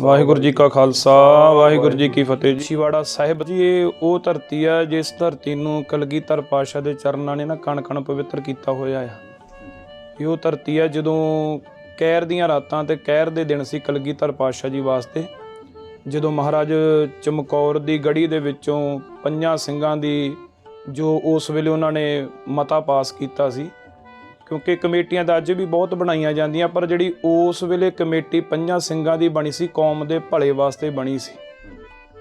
ਵਾਹਿਗੁਰੂ ਜੀ ਕਾ ਖਾਲਸਾ, ਵਾਹਿਗੁਰੂ ਜੀ ਕੀ ਫਤਿਹ ਜੀ। ਸ਼ਿਵਾੜਾ ਸਾਹਿਬ ਜੀ, ਇਹ ਉਹ ਧਰਤੀ ਹੈ ਜਿਸ ਧਰਤੀ ਨੂੰ ਕਲਗੀਧਰ ਪਾਸ਼ਾ ਦੇ ਚਰਨਾਂ ਨੇ ਨਾ ਕਣ ਕਣ ਪਵਿੱਤਰ ਕੀਤਾ ਹੋਇਆ ਆ। ਇਹ ਉਹ ਧਰਤੀ ਆ ਜਦੋਂ ਕਹਿਰ ਦੀਆਂ ਰਾਤਾਂ ਤੇ ਕਹਿਰ ਦੇ ਦਿਨ ਸੀ ਕਲਗੀਧਰ ਪਾਸ਼ਾ ਜੀ ਵਾਸਤੇ, ਜਦੋਂ ਮਹਾਰਾਜ ਚਮਕੌਰ ਦੀ ਗੜੀ ਦੇ ਵਿੱਚੋਂ ਪੰਜਾਂ ਸਿੰਘਾਂ ਦੀ, ਜੋ ਉਸ ਵੇਲੇ ਉਹਨਾਂ ਨੇ ਮਤਾ ਪਾਸ ਕੀਤਾ ਸੀ, ਕਿਉਂਕਿ ਕਮੇਟੀਆਂ ਤਾਂ ਅੱਜ ਵੀ ਬਹੁਤ ਬਣਾਈਆਂ ਜਾਂਦੀਆਂ, ਪਰ ਜਿਹੜੀ ਉਸ ਵੇਲੇ ਕਮੇਟੀ ਪੰਜਾਂ ਸਿੰਘਾਂ ਦੀ ਬਣੀ ਸੀ, ਕੌਮ ਦੇ ਭਲੇ ਵਾਸਤੇ ਬਣੀ ਸੀ।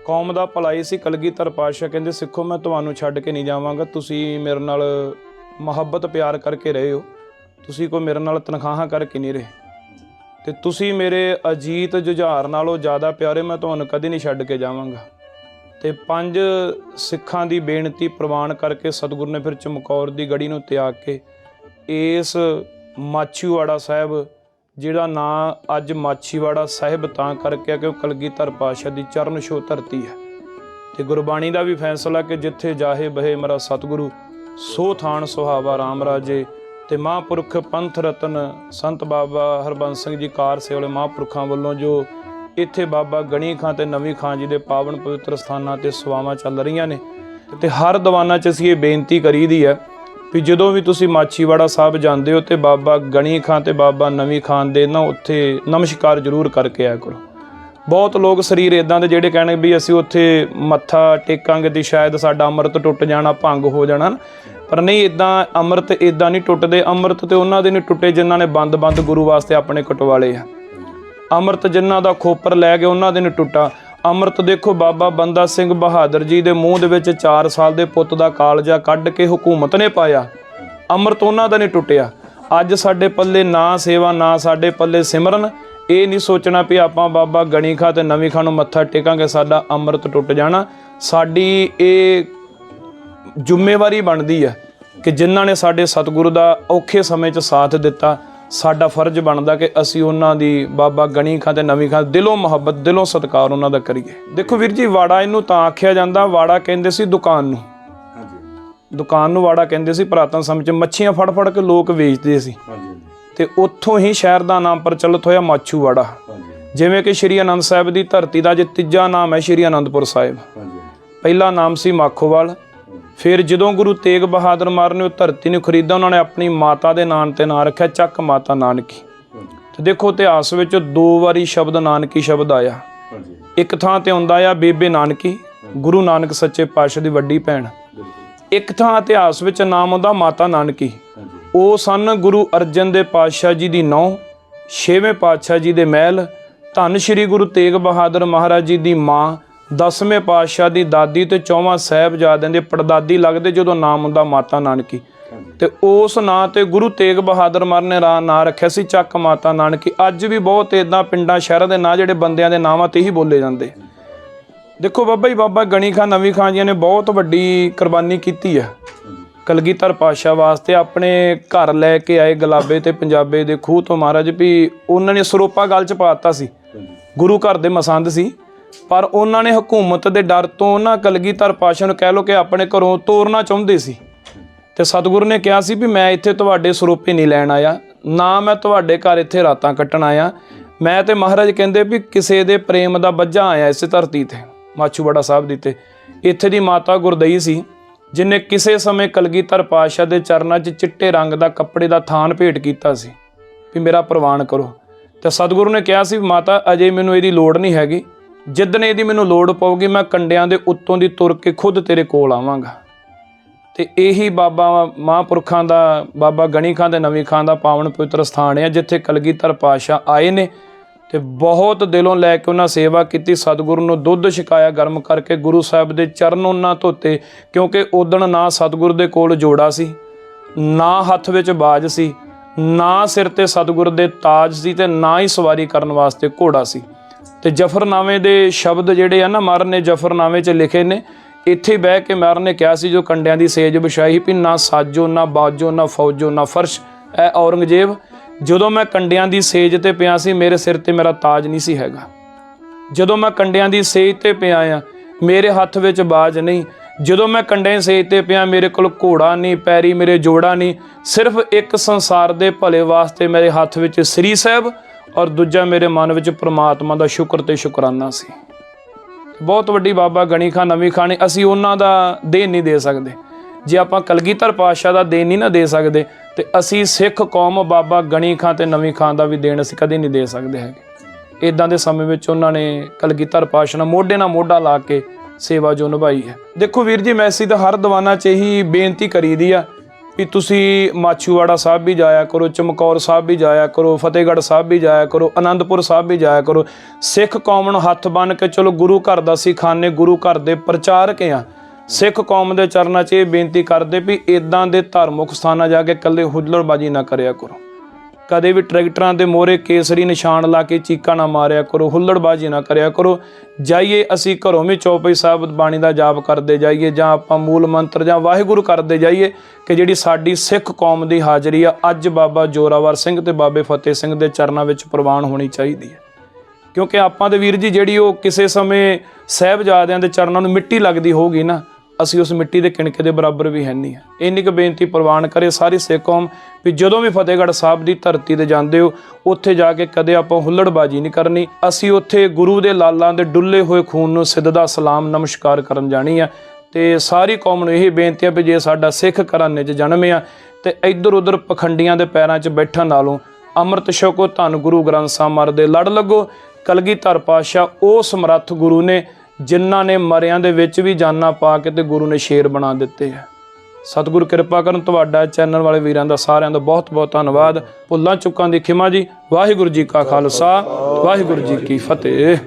ਕੌਮ ਦਾ ਭਲਾ ਹੀ ਸੀ, ਕਲਗੀਧਰ ਪਾਤਸ਼ਾਹ ਕਹਿੰਦੇ, ਸਿੱਖੋ, ਮੈਂ ਤੁਹਾਨੂੰ ਛੱਡ ਕੇ ਨਹੀਂ ਜਾਵਾਂਗਾ, ਤੁਸੀਂ ਮੇਰੇ ਨਾਲ ਮੁਹੱਬਤ ਪਿਆਰ ਕਰਕੇ ਰਹੇ ਹੋ, ਤੁਸੀਂ ਕੋਈ ਮੇਰੇ ਨਾਲ ਤਨਖਾਹਾਂ ਕਰਕੇ ਨਹੀਂ ਰਹੇ। ਤੇ ਤੁਸੀਂ ਮੇਰੇ ਅਜੀਤ ਜੁਝਾਰ ਨਾਲੋਂ ਜ਼ਿਆਦਾ ਪਿਆਰੇ ਮੈਂ ਤੁਹਾਨੂੰ ਕਦੇ ਨਹੀਂ ਛੱਡ ਕੇ ਜਾਵਾਂਗਾ। ਤੇ ਪੰਜ ਸਿੱਖਾਂ ਦੀ ਬੇਨਤੀ ਪ੍ਰਵਾਨ ਕਰਕੇ ਸਤਿਗੁਰੂ ਨੇ ਫਿਰ ਚਮਕੌਰ ਦੀ ਗੜੀ ਨੂੰ ਤਿਆਗ ਕੇ ਇਸ ਮਾਛੀਵਾੜਾ ਸਾਹਿਬ, ਜਿਹੜਾ ਨਾਂ ਅੱਜ ਮਾਛੀਵਾੜਾ ਸਾਹਿਬ ਤਾਂ ਕਰਕੇ ਆ ਕਿ ਉਹ ਕਲਗੀਧਰ ਪਾਤਸ਼ਾਹ ਦੀ ਚਰਨ ਛੋਹ ਧਰਤੀ ਹੈ। ਤੇ ਗੁਰਬਾਣੀ ਦਾ ਵੀ ਫੈਸਲਾ ਕਿ ਜਿੱਥੇ ਜਾਹੇ ਬਹੇ ਮੇਰਾ ਸਤਿਗੁਰੂ, ਸੋ ਥਾਨ ਸੁਹਾਵਾ ਰਾਮ ਰਾਜੇ। ਤੇ ਮਹਾਂਪੁਰਖ ਪੰਥ ਰਤਨ ਸੰਤ ਬਾਬਾ ਹਰਬੰਸ ਸਿੰਘ ਜੀ ਕਾਰ ਸੇ ਮਹਾਂਪੁਰਖਾਂ ਵੱਲੋਂ ਜੋ ਇੱਥੇ ਬਾਬਾ ਗਣੀ ਖਾਂ ਤੇ ਨਵੀਂ ਖਾਂ ਜੀ ਦੇ ਪਾਵਨ ਪਵਿੱਤਰ ਸਥਾਨਾਂ ਤੇ ਸੇਵਾਵਾਂ ਚੱਲ ਰਹੀਆਂ ਨੇ ਤੇ ਹਰ ਦੀਵਾਨਾਂ 'ਚ ਅਸੀਂ ਇਹ ਬੇਨਤੀ ਕਰੀਦੀ ਹੈ ਵੀ ਜਦੋਂ ਵੀ ਤੁਸੀਂ ਮਾਛੀਵਾੜਾ ਸਾਹਿਬ ਜਾਂਦੇ ਹੋ ਤੇ ਬਾਬਾ ਗਣੀ ਖਾਂ ਤੇ ਬਾਬਾ ਨਵੀਂ ਖਾਂ ਦੇ ਨਾ ਉੱਥੇ ਨਮਸਕਾਰ ਜ਼ਰੂਰ ਕਰਕੇ ਆਇਆ ਕਰੋ। ਬਹੁਤ ਲੋਕ ਸਰੀਰ ਇਦਾਂ ਦੇ ਜਿਹੜੇ ਕਹਿਣਗੇ ਵੀ ਅਸੀਂ ਉੱਥੇ ਮੱਥਾ ਟੇਕਾਂਗੇ ਤੇ ਸ਼ਾਇਦ ਸਾਡਾ ਅੰਮ੍ਰਿਤ ਟੁੱਟ ਜਾਣਾ, ਭੰਗ ਹੋ ਜਾਣਾ ਪਰ ਨਹੀਂ ਇਦਾਂ ਅੰਮ੍ਰਿਤ ਇਦਾਂ ਨਹੀਂ ਟੁੱਟਦੇ। ਅੰਮ੍ਰਿਤ ਤੇ ਉਹਨਾਂ ਦੇ ਨਹੀਂ ਟੁੱਟੇ ਜਿਨ੍ਹਾਂ ਨੇ ਬੰਦ-ਬੰਦ ਗੁਰੂ ਵਾਸਤੇ ਆਪਣੇ ਕਟਵਾਲੇ ਆ। ਅੰਮ੍ਰਿਤ ਜਿਨ੍ਹਾਂ ਦਾ ਖੋਪਰ ਲੈ ਗਏ ਉਹਨਾਂ ਦੇ ਨਹੀਂ ਟੁੱਟਾ। ਅੰਮ੍ਰਿਤ ਦੇਖੋ, ਬਾਬਾ ਬੰਦਾ ਸਿੰਘ ਬਹਾਦਰ ਜੀ ਦੇ ਮੂੰਹ ਦੇ ਵਿੱਚ 4 ਸਾਲ ਦੇ ਪੁੱਤ ਦਾ ਕਾਲਜਾ ਕੱਢ ਕੇ ਹਕੂਮਤ ਨੇ ਪਾਇਆ। ਅੰਮ੍ਰਿਤ ਉਹਨਾਂ ਦਾ ਨਹੀਂ ਟੁੱਟਿਆ। ਅੱਜ ਸਾਡੇ ਪੱਲੇ ਨਾ ਸੇਵਾ, ਨਾ ਸਾਡੇ ਪੱਲੇ ਸਿਮਰਨ। ਇਹ ਨਹੀਂ ਸੋਚਣਾ ਵੀ ਆਪਾਂ ਬਾਬਾ ਗਣੀ ਖਾ ਤੇ ਨਵੀਂ ਖਾਂ ਨੂੰ ਮੱਥਾ ਟੇਕਾਂਗੇ, ਸਾਡਾ ਅੰਮ੍ਰਿਤ ਟੁੱਟ ਜਾਣਾ। ਸਾਡੀ ਇਹ ਜ਼ਿੰਮੇਵਾਰੀ ਬਣਦੀ ਹੈ ਕਿ ਜਿਨ੍ਹਾਂ ਨੇ ਸਾਡੇ ਸਤਿਗੁਰੂ ਦਾ ਔਖੇ ਸਮੇਂ 'ਚ ਸਾਥ ਦਿੱਤਾ ਸਾਡਾ ਫਰਜ਼ ਬਣਦਾ ਕਿ ਅਸੀਂ ਉਹਨਾਂ ਦੀ ਬਾਬਾ ਗਣੀ ਖਾਂ ਤੇ ਨਵੀਂ ਖਾਂ ਦਿਲੋਂ ਮੁਹੱਬਤ ਦਿਲੋਂ ਸਤਿਕਾਰ ਉਹਨਾਂ ਦਾ ਕਰੀਏ। ਦੇਖੋ ਵੀਰ ਜੀ ਵਾੜਾ ਇਹਨੂੰ ਤਾਂ ਆਖਿਆ ਜਾਂਦਾ ਵਾੜਾ ਕਹਿੰਦੇ ਸੀ ਦੁਕਾਨ ਨੂੰ। ਹਾਂਜੀ। ਦੁਕਾਨ ਨੂੰ ਵਾੜਾ ਕਹਿੰਦੇ ਸੀ ਪੁਰਾਤਨ ਸਮੇਂ 'ਚ ਮੱਛੀਆਂ ਫੜ ਫੜ ਕੇ ਲੋਕ ਵੇਚਦੇ ਸੀ। ਹਾਂਜੀ। ਤੇ ਉੱਥੋਂ ਹੀ ਸ਼ਹਿਰ ਦਾ ਨਾਮ ਪ੍ਰਚਲਿਤ ਹੋਇਆ ਮਾਛੂਵਾੜਾ ਹਾਂਜੀ। ਜਿਵੇਂ ਕਿ ਸ਼੍ਰੀ ਅਨੰਦ ਸਾਹਿਬ ਦੀ ਧਰਤੀ ਦਾ ਜੇ ਤੀਜਾ ਨਾਮ ਹੈ ਸ਼੍ਰੀ ਅਨੰਦਪੁਰ ਸਾਹਿਬ। ਹਾਂਜੀ। ਪਹਿਲਾ ਨਾਮ ਸੀ ਮਾਖੋਵਾਲ ਫਿਰ ਜਦੋਂ ਗੁਰੂ ਤੇਗ ਬਹਾਦਰ ਮਾਰ ਨੇ ਉਹ ਧਰਤੀ ਨੂੰ ਖਰੀਦਾ ਉਹਨਾਂ ਨੇ ਆਪਣੀ ਮਾਤਾ ਦੇ ਨਾਂ ਤੇ ਨਾਂ ਰੱਖਿਆ ਚੱਕ ਮਾਤਾ ਨਾਨਕੀ। ਤੇ ਦੇਖੋ ਇਤਿਹਾਸ ਵਿੱਚ ਦੋ ਵਾਰੀ ਸ਼ਬਦ ਨਾਨਕੀ ਸ਼ਬਦ ਆਇਆ। ਇੱਕ ਥਾਂ ਤੇ ਹੁੰਦਾ ਆ ਬੇਬੇ ਨਾਨਕੀ ਗੁਰੂ ਨਾਨਕ ਸੱਚੇ ਪਾਤਸ਼ਾਹ ਦੀ ਵੱਡੀ ਭੈਣ। ਇੱਕ ਥਾਂ ਇਤਿਹਾਸ ਵਿੱਚ ਨਾਮ ਆਉਂਦਾ ਮਾਤਾ ਨਾਨਕੀ। ਉਹ ਸਨ ਗੁਰੂ ਅਰਜਨ ਦੇ ਪਾਤਸ਼ਾਹ ਜੀ ਦੀ ਨੌ ਛੇਵੇਂ ਪਾਤਸ਼ਾਹ ਜੀ ਦੇ ਮਹਿਲ ਧੰਨ ਸ਼੍ਰੀ ਗੁਰੂ ਤੇਗ ਬਹਾਦਰ ਮਹਾਰਾਜ ਜੀ ਦੀ ਮਾਂ ਦਸਵੇਂ ਪਾਤਸ਼ਾਹ ਦੀ ਦਾਦੀ ਤੇ ਚੌਵਾਂ ਸਾਹਿਬਜ਼ਾਦਿਆਂ ਦੇ ਪੜਦਾਦੀ ਲੱਗਦੇ ਜਦੋਂ ਨਾਮ ਹੁੰਦਾ ਮਾਤਾ ਨਾਨਕੀ। ਹਾਂਜੀ ਤੇ ਉਸ ਨਾਂ ਤੇ ਗੁਰੂ ਤੇਗ ਬਹਾਦਰ ਮਰ ਨੇ ਰਾ, ਨਾਂ ਰੱਖਿਆ ਸੀ ਚੱਕ ਮਾਤਾ ਨਾਨਕੀ। ਅੱਜ ਵੀ ਬਹੁਤ ਇਦਾਂ ਪਿੰਡਾਂ, ਸ਼ਹਿਰਾਂ ਦੇ ਨਾਂ ਜਿਹੜੇ ਬੰਦਿਆਂ ਦੇ ਨਾਵਾਂ ਤੇ ਹੀ ਬੋਲੇ ਜਾਂਦੇ। ਦੇਖੋ ਬਾਬਾ ਜੀ, ਬਾਬਾ ਗਣੀ ਖਾਨ ਨਵੀਂ ਖਾਨ ਜੀ ਨੇ ਬਹੁਤ ਵੱਡੀ ਕੁਰਬਾਨੀ ਕੀਤੀ ਹੈ ਕਲਗੀਧਰ ਪਾਸ਼ਾ ਵਾਸਤੇ ਆਪਣੇ ਘਰ ਲੈ ਕੇ ਆਏ ਗੁਲਾਬੇ ਤੇ ਪੰਜਾਬੇ ਦੇ ਖੂਹ ਤੋਂ ਮਹਾਰਾਜ ਵੀ ਉਹਨਾਂ ਨੇ ਸਰੋਪਾ ਗੱਲ ਚ ਪਾਤਾ ਸੀ। ਗੁਰੂ ਘਰ ਦੇ ਮਸੰਦ ਸੀ। ਪਰ ਉਹਨਾਂ ਨੇ ਹਕੂਮਤ ਦੇ ਡਰ ਤੋਂ ਨਾ ਕਲਗੀਧਰ ਪਾਸ਼ਾ ਨੂੰ ਕਹਿ ਲੋ ਕਿ ਆਪਣੇ ਘਰੋਂ ਤੋਰਨਾ ਚਾਹੁੰਦੇ ਸੀ। ਤੇ ਸਤਿਗੁਰੂ ਨੇ ਕਿਹਾ ਸੀ ਵੀ ਮੈਂ ਇੱਥੇ ਤੁਹਾਡੇ ਸਰੋਪੇ ਨਹੀਂ ਲੈਣ ਆਇਆ। ਨਾ ਮੈਂ ਤੁਹਾਡੇ ਘਰ ਇੱਥੇ ਰਾਤਾਂ ਕੱਟਣ ਆਇਆ। ਮੈਂ ਤੇ ਮਹਾਰਾਜ ਕਹਿੰਦੇ ਵੀ ਕਿਸੇ ਦੇ ਪ੍ਰੇਮ ਦਾ ਬੱਝਾ ਆਇਆ ਇਸੇ ਧਰਤੀ ਤੇ। ਮਾਛੂਵਾੜਾ ਸਾਹਿਬ ਦੀ ਤੇ ਇੱਥੇ ਦੀ ਮਾਤਾ ਗੁਰਦਈ ਸੀ, ਜਿਨੇ ਕਿਸੇ ਸਮੇਂ ਕਲਗੀਧਰ ਪਾਤਸ਼ਾਹ ਦੇ ਚਰਨਾਂ 'ਚ ਚਿੱਟੇ ਰੰਗ ਦਾ ਕੱਪੜੇ ਦਾ ਥਾਨ ਭੇਟ ਕੀਤਾ ਸੀ। ਵੀ ਮੇਰਾ ਪ੍ਰਵਾਨ ਕਰੋ। ਤੇ ਸਤਿਗੁਰੂ ਨੇ ਕਿਹਾ ਸੀ ਵੀ ਮਾਤਾ, ਅਜੇ ਮੈਨੂੰ ਇਹਦੀ ਲੋੜ ਨਹੀਂ ਹੈਗੀ। ਜਿੱਦਣ ਇਹਦੀ ਮੈਨੂੰ ਲੋੜ ਪਊਗੀ, ਮੈਂ ਕੰਡਿਆਂ ਦੇ ਉੱਤੋਂ ਦੀ ਤੁਰ ਕੇ ਖੁਦ ਤੇਰੇ ਕੋਲ ਆਵਾਂਗਾ। ਤੇ ਇਹੀ ਬਾਬਾ ਮਹਾਂਪੁਰਖਾਂ ਦਾ, ਬਾਬਾ ਗਣੀ ਖਾਂ ਤੇ ਨਵੀਂ ਖਾਂ ਦਾ ਪਾਵਨ ਪਵਿੱਤਰ ਸਥਾਨ ਹੈ, ਜਿੱਥੇ ਕਲਗੀਧਰ ਪਾਤਸ਼ਾਹ ਆਏ ਨੇ ਤੇ ਬਹੁਤ ਦਿਲੋਂ ਲੈ ਕੇ ਉਹਨਾਂ ਸੇਵਾ ਕੀਤੀ, ਸਤਿਗੁਰੂ ਨੂੰ ਦੁੱਧ ਛਕਾਇਆ, ਗਰਮ ਕਰਕੇ ਗੁਰੂ ਸਾਹਿਬ ਦੇ ਚਰਨ ਉਹਨਾਂ ਧੋਤੇ, ਕਿਉਂਕਿ ਉਦਣ ਨਾ ਸਤਿਗੁਰ ਦੇ ਕੋਲ ਜੋੜਾ ਸੀ, ਨਾ ਹੱਥ ਵਿੱਚ ਬਾਜ ਸੀ, ਨਾ ਸਿਰ ਤੇ ਸਤਿਗੁਰ ਦੇ ਤਾਜ ਸੀ ਤੇ ਨਾ ਹੀ ਸਵਾਰੀ ਕਰਨ ਵਾਸਤੇ ਘੋੜਾ ਸੀ। ਤੇ ਜਫਰਨਾਮੇ ਦੇ ਸ਼ਬਦ ਜਿਹੜੇ ਆ ਨਾ ਮਰਨ ਨੇ ਜਫਰਨਾਮੇ 'ਚ ਲਿਖੇ ਨੇ, ਇੱਥੇ ਬਹਿ ਕੇ ਮਰਨ ਨੇ ਕਿਹਾ ਸੀ ਜੋ ਕੰਡਿਆਂ ਦੀ ਸੇਜ ਵਿਛਾਈ ਵੀ ਨਾ ਸਾਜੋ, ਨਾ ਬਾਜੋ, ਨਾ ਫੌਜੋ, ਨਾ ਫਰਸ਼। ਐ ਔਰੰਗਜ਼ੇਬ, ਜਦੋਂ ਮੈਂ ਕੰਡਿਆਂ ਦੀ ਸੇਜ ਤੇ ਪਿਆ ਸੀ, ਮੇਰੇ ਸਿਰ ਤੇ ਮੇਰਾ ਤਾਜ ਨਹੀਂ ਸੀ ਹੈਗਾ। ਜਦੋਂ ਮੈਂ ਕੰਡਿਆਂ ਦੀ ਸੇਜ ਤੇ ਪਿਆ ਆ, ਮੇਰੇ ਹੱਥ ਵਿੱਚ ਬਾਜ ਨਹੀਂ। ਜਦੋਂ ਮੈਂ ਕੰਡਿਆਂ ਦੀ ਸੇਜ ਤੇ ਪਿਆ, ਮੇਰੇ ਕੋਲ ਘੋੜਾ ਨਹੀਂ, ਪੈਰੀ ਮੇਰੇ ਜੋੜਾ ਨਹੀਂ। ਸਿਰਫ ਇੱਕ ਸੰਸਾਰ ਦੇ ਭਲੇ ਵਾਸਤੇ ਮੇਰੇ ਹੱਥ ਵਿੱਚ ਸ੍ਰੀ ਸਾਹਿਬ ਔਰ ਦੂਜਾ ਮੇਰੇ ਮਨ ਵਿੱਚ ਪ੍ਰਮਾਤਮਾ ਦਾ ਸ਼ੁਕਰ ਤੇ ਸ਼ੁਕਰਾਨਾ ਸੀ। ਬਹੁਤ ਵੱਡੀ ਬਾਬਾ ਗਣੀ ਖਾਨ ਨਵੀਂ ਖਾਨ ਨੇ ਅਸੀਂ ਉਹਨਾਂ ਦਾ ਦੇਣ ਨਹੀਂ ਦੇ ਸਕਦੇ। ਜੇ ਆਪਾਂ ਕਲਗੀਧਰ ਪਾਤਸ਼ਾਹ ਦਾ ਦੇਣ ਨਹੀਂ ਨਾ ਦੇ ਸਕਦੇ, ਤੇ ਅਸੀਂ ਸਿੱਖ ਕੌਮ ਬਾਬਾ ਗਣੀ ਖਾਨ ਤੇ ਨਵੀਂ ਖਾਨ ਦਾ ਵੀ ਦੇਣ ਅਸੀਂ ਕਦੇ ਨਹੀਂ ਦੇ ਸਕਦੇ ਹੈਗੇ। ਇਦਾਂ ਦੇ ਸਮੇਂ ਵਿੱਚ ਉਹਨਾਂ ਨੇ ਕਲਗੀਧਰ ਪਾਤਸ਼ਾਹ ਨਾਲ ਮੋਢੇ ਨਾਲ ਮੋਢਾ ਲਾ ਕੇ ਸੇਵਾ ਜੋ ਨਿਭਾਈ ਹੈ। ਦੇਖੋ ਵੀਰ ਜੀ ਮੈਸੀ ਤਾਂ ਹਰ ਦੀਵਾਨਾ 'ਚ ਇਹੀ ਬੇਨਤੀ ਕਰੀਦੀ ਆ ਵੀ ਤੁਸੀਂ ਮਾਛੂਵਾੜਾ ਸਾਹਿਬ ਵੀ ਜਾਇਆ ਕਰੋ, ਚਮਕੌਰ ਸਾਹਿਬ ਵੀ ਜਾਇਆ ਕਰੋ, ਫਤਿਹਗੜ੍ਹ ਸਾਹਿਬ ਵੀ ਜਾਇਆ ਕਰੋ ਆਨੰਦਪੁਰ ਸਾਹਿਬ ਵੀ ਜਾਇਆ ਕਰੋ। ਸਿੱਖ ਕੌਮ ਨੂੰ ਹੱਥ ਬੰਨ ਕੇ ਚਲੋ ਗੁਰੂ ਘਰ ਦਾ ਅਸੀਂ ਖਾਨੇ ਗੁਰੂ ਘਰ ਦੇ ਪ੍ਰਚਾਰਕ ਆ। ਸਿੱਖ ਕੌਮ ਦੇ ਚਰਨਾਂ 'ਚ ਇਹ ਬੇਨਤੀ ਕਰਦੇ ਵੀ ਇਦਾਂ ਦੇ ਧਾਰਮਿਕ ਸਥਾਨਾਂ ਜਾ ਕੇ ਇਕੱਲੇ ਹੁੱਲੜਬਾਜੀ ਨਾ ਕਰਿਆ ਕਰੋ। ਕਦੇ ਵੀ ਟਰੈਕਟਰਾਂ ਦੇ ਮੋਹਰੇ ਕੇਸਰੀ ਨਿਸ਼ਾਨ ਲਾ ਕੇ ਚੀਕਾਂ ਨਾ ਮਾਰਿਆ ਕਰੋ, ਹੁੱਲੜਬਾਜੀ ਨਾ ਕਰਿਆ ਕਰੋ। ਜਾਈਏ ਅਸੀਂ ਘਰੋਂ ਵੀ ਚੌਪਈ ਸਾਹਿਬ ਬਾਣੀ ਦਾ ਜਾਪ ਕਰਦੇ ਜਾਈਏ ਜਾਂ ਆਪਾਂ ਮੂਲ ਮੰਤਰ ਜਾਂ ਵਾਹਿਗੁਰੂ ਕਰਦੇ ਜਾਈਏ ਕਿ ਜਿਹੜੀ ਸਾਡੀ ਸਿੱਖ ਕੌਮ ਦੀ ਹਾਜ਼ਰੀ ਆ, ਅੱਜ ਬਾਬਾ ਜੋਰਾਵਰ ਸਿੰਘ ਤੇ ਬਾਬੇ ਫਤਿਹ ਸਿੰਘ ਦੇ ਚਰਨਾਂ ਵਿੱਚ ਪ੍ਰਵਾਨ ਹੋਣੀ ਚਾਹੀਦੀ ਹੈ। ਕਿਉਂਕਿ ਆਪਾਂ ਦੇ ਵੀਰ ਜੀ ਜਿਹੜੀ ਉਹ ਕਿਸੇ ਸਮੇਂ ਸਹਿਬਜ਼ਾਦਿਆਂ ਦੇ ਚਰਨਾਂ ਨੂੰ ਮਿੱਟੀ ਲੱਗਦੀ ਹੋਊਗੀ ਨਾ ਅਸੀਂ ਉਸ ਮਿੱਟੀ ਦੇ ਕਿਣਕੇ ਦੇ ਬਰਾਬਰ ਵੀ ਹੈ ਨਹੀਂ। ਇੰਨੀ ਕੁ ਬੇਨਤੀ ਪ੍ਰਵਾਨ ਕਰੇ ਸਾਰੀ ਸਿੱਖ ਕੌਮ ਵੀ ਜਦੋਂ ਵੀ ਫਤਿਹਗੜ੍ਹ ਸਾਹਿਬ ਦੀ ਧਰਤੀ ਤੇ ਜਾਂਦੇ ਹੋ, ਉੱਥੇ ਜਾ ਕੇ ਕਦੇ ਆਪਾਂ ਹੁੱਲੜਬਾਜੀ ਨਹੀਂ ਕਰਨੀ। ਅਸੀਂ ਉੱਥੇ ਗੁਰੂ ਦੇ ਲਾਲਾਂ ਦੇ ਡੁੱਲੇ ਹੋਏ ਖੂਨ ਨੂੰ ਸਿੱਧਾ ਸਲਾਮ ਨਮਸਕਾਰ ਕਰਨ ਜਾਣੀ ਆ। ਤੇ ਸਾਰੀ ਕੌਮ ਨੂੰ ਇਹ ਬੇਨਤੀ ਆ ਵੀ ਜੇ ਸਾਡਾ ਸਿੱਖ ਘਰਾਣੇ 'ਚ ਜਨਮ ਆ, ਤੇ ਇੱਧਰ ਉੱਧਰ ਪਖੰਡੀਆਂ ਦੇ ਪੈਰਾਂ 'ਚ ਬੈਠਣ ਨਾਲੋਂ ਅੰਮ੍ਰਿਤ ਛਕੋ, ਧੰਨ ਗੁਰੂ ਗ੍ਰੰਥ ਸਾਹਿਬ ਮਰ ਦੇ ਲੜ ਲੱਗੋ। ਕਲਗੀਧਰ ਪਾਤਸ਼ਾਹ, ਉਹ ਸਮਰੱਥ ਗੁਰੂ ਨੇ ਜਿਨ੍ਹਾਂ ਨੇ ਮਰਿਆਂ ਦੇ ਵਿੱਚ ਵੀ ਜਾਨਾਂ ਪਾ ਕੇ ਤੇ ਗੁਰੂ ਨੇ ਸ਼ੇਰ ਬਣਾ ਦਿੱਤੇ ਹੈ ਸਤਿਗੁਰ ਕਿਰਪਾ ਕਰਨ ਤੁਹਾਡਾ ਚੈਨਲ ਵਾਲੇ ਵੀਰਾਂ ਦਾ ਸਾਰਿਆਂ ਦਾ ਬਹੁਤ ਬਹੁਤ ਧੰਨਵਾਦ। ਭੁੱਲਾਂ ਚੁੱਕਾਂ ਦੀ ਖਿਮਾ ਜੀ। ਵਾਹਿਗੁਰੂ ਜੀ ਕਾ ਖਾਲਸਾ। ਵਾਹਿਗੁਰੂ ਜੀ ਕੀ ਫਤਿਹ।